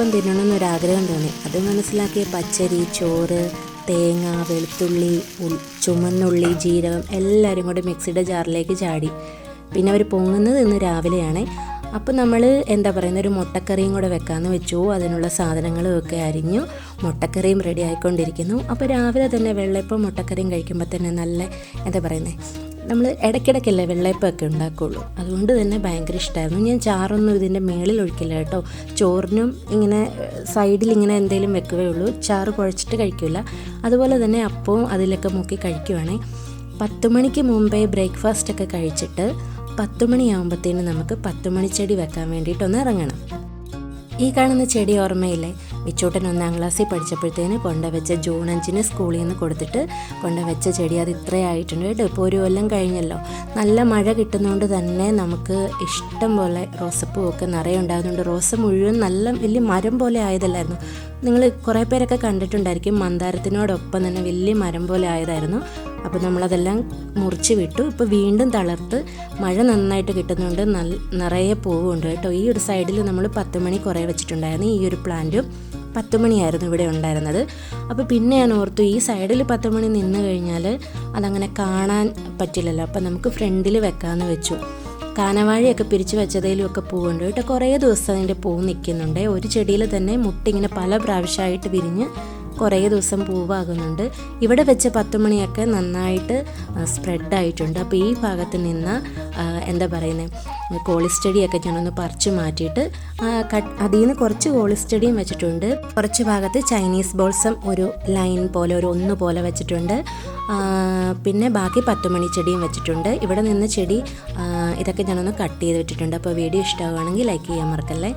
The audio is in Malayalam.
വെള്ളയപ്പം തിന്നണമെന്നൊരാഗ്രഹം തോന്നി. അത് മനസ്സിലാക്കിയ പച്ചരി ചോറ് തേങ്ങ വെളുത്തുള്ളി ചുമന്നുള്ളി ജീരകം എല്ലാവരും കൂടി മിക്സിയുടെ ജാറിലേക്ക് ചാടി. പിന്നെ അവർ പൊങ്ങുന്നത് ഇന്ന് രാവിലെയാണ്. അപ്പോൾ നമ്മൾ എന്താ പറയുന്ന ഒരു മുട്ടക്കറിയും കൂടെ വെക്കാമെന്ന് വെച്ചു. അതിനുള്ള സാധനങ്ങളും ഒക്കെ അരിഞ്ഞു. മുട്ടക്കറിയും റെഡി ആയിക്കൊണ്ടിരിക്കുന്നു. അപ്പോൾ രാവിലെ തന്നെ വെള്ളപ്പം മുട്ടക്കറിയും കഴിക്കുമ്പോൾ തന്നെ നല്ല എന്താ പറയുന്നത് നമ്മൾ ഇടയ്ക്കിടയ്ക്കല്ലേ വെള്ളയപ്പമൊക്കെ ഉണ്ടാക്കുള്ളൂ. അതുകൊണ്ട് തന്നെ ഭയങ്കര ഇഷ്ടമായിരുന്നു ഞാൻ ചാറൊന്നും ഇതിന്റെ മേളിൽ ഒഴിക്കില്ല കേട്ടോ. ചോറിനും ഇങ്ങനെ സൈഡിൽ ഇങ്ങനെ എന്തെങ്കിലും വെക്കുകയേ ഉള്ളൂ. ചാറ് കുഴച്ചിട്ട് കഴിക്കില്ല അതുപോലെ തന്നെ അപ്പവും അതിലൊക്കെ മുക്കി കഴിക്കുവാണേ. പത്ത് മണിക്ക് മുമ്പേ ബ്രേക്ക്ഫാസ്റ്റ് ഒക്കെ കഴിച്ചിട്ട് പത്ത് മണിയാകുമ്പോഴത്തേനും നമുക്ക് പത്ത് മണിച്ചെടി വെക്കാൻ വേണ്ടിയിട്ടൊന്ന് ഇറങ്ങണം. ഈ കാണുന്ന ചെടി ഓർമ്മയില്ലേ? മിച്ചൂട്ടൻ ഒന്നാം ക്ലാസ്സിൽ പഠിച്ചപ്പോഴത്തേന് കൊണ്ടുവച്ച ജൂൺ അഞ്ചിന് സ്കൂളിൽ നിന്ന് കൊടുത്തിട്ട് കൊണ്ടുവച്ച ചെടി അത് ഇത്രയായിട്ടുണ്ട് കേട്ടോ. ഇപ്പോൾ ഒരു കൊല്ലം കഴിഞ്ഞല്ലോ. നല്ല മഴ കിട്ടുന്നതുകൊണ്ട് തന്നെ നമുക്ക് ഇഷ്ടം പോലെ റോസപ്പൂ ഒക്കെ നിറയെ ഉണ്ടാകുന്നുണ്ട്. റോസ മുഴുവൻ നല്ല വലിയ മരം പോലെ ആയതല്ലായിരുന്നു. നിങ്ങൾ കുറേ പേരൊക്കെ കണ്ടിട്ടുണ്ടായിരിക്കും മന്ദാരത്തിനോടൊപ്പം തന്നെ വലിയ മരം പോലെ ആയതായിരുന്നു. അപ്പോൾ നമ്മളതെല്ലാം മുറിച്ച് വിട്ടു. ഇപ്പോൾ വീണ്ടും തളർത്ത് മഴ നന്നായിട്ട് കിട്ടുന്നുണ്ട് നല്ല നിറയെ പൂവുണ്ട് കേട്ടോ. ഈ ഒരു സൈഡിൽ നമ്മൾ പത്ത് മണി കുറേ വെച്ചിട്ടുണ്ടായിരുന്നു ഈ ഒരു പ്ലാന്റും. പത്ത് മണിയായിരുന്നു ഇവിടെ ഉണ്ടായിരുന്നത്. അപ്പോൾ പിന്നെ ഞാൻ ഓർത്തു ഈ സൈഡിൽ പത്ത് മണി നിന്ന് കഴിഞ്ഞാൽ അതങ്ങനെ കാണാൻ പറ്റില്ലല്ലോ. അപ്പോൾ നമുക്ക് ഫ്രണ്ടിൽ വെക്കാമെന്ന് വെച്ചു. കാനവാഴിയൊക്കെ പിരിച്ചു വെച്ചതിലും ഒക്കെ പൂവുണ്ട്. കേട്ടോ കുറേ ദിവസം അതിന്റെ പൂ നിൽക്കുന്നുണ്ട്. ഒരു ചെടിയിൽ തന്നെ മുട്ടിങ്ങനെ പല പ്രാവശ്യമായിട്ട് വിരിഞ്ഞ് കുറേ ദിവസം പൂവാകുന്നുണ്ട്. ഇവിടെ വെച്ച പത്ത് മണിയൊക്കെ നന്നായിട്ട് സ്പ്രെഡ് ആയിട്ടുണ്ട്. അപ്പോൾ ഈ ഭാഗത്ത് നിന്ന് എന്താ പറയുന്നത് കോളിസ്റ്റഡിയൊക്കെ ഞാനൊന്ന് പറിച്ചു മാറ്റിയിട്ട് അതിൽ നിന്ന് കുറച്ച് കോളിസ്റ്റഡിയും വെച്ചിട്ടുണ്ട്. കുറച്ച് ഭാഗത്ത് ചൈനീസ് ബോൾസം ഒരു ലൈൻ പോലെ ഒരു ഒന്ന് പോലെ വെച്ചിട്ടുണ്ട്. പിന്നെ ബാക്കി പത്ത് മണി ചെടിയും വെച്ചിട്ടുണ്ട്. ഇവിടെ നിന്ന് ചെടി ഇതൊക്കെ ഞാനൊന്ന് കട്ട് ചെയ്ത് വെച്ചിട്ടുണ്ട്. അപ്പോൾ വീഡിയോ ഇഷ്ടമാവുകയാണെങ്കിൽ ലൈക്ക് ചെയ്യാൻ മറക്കല്ലേ?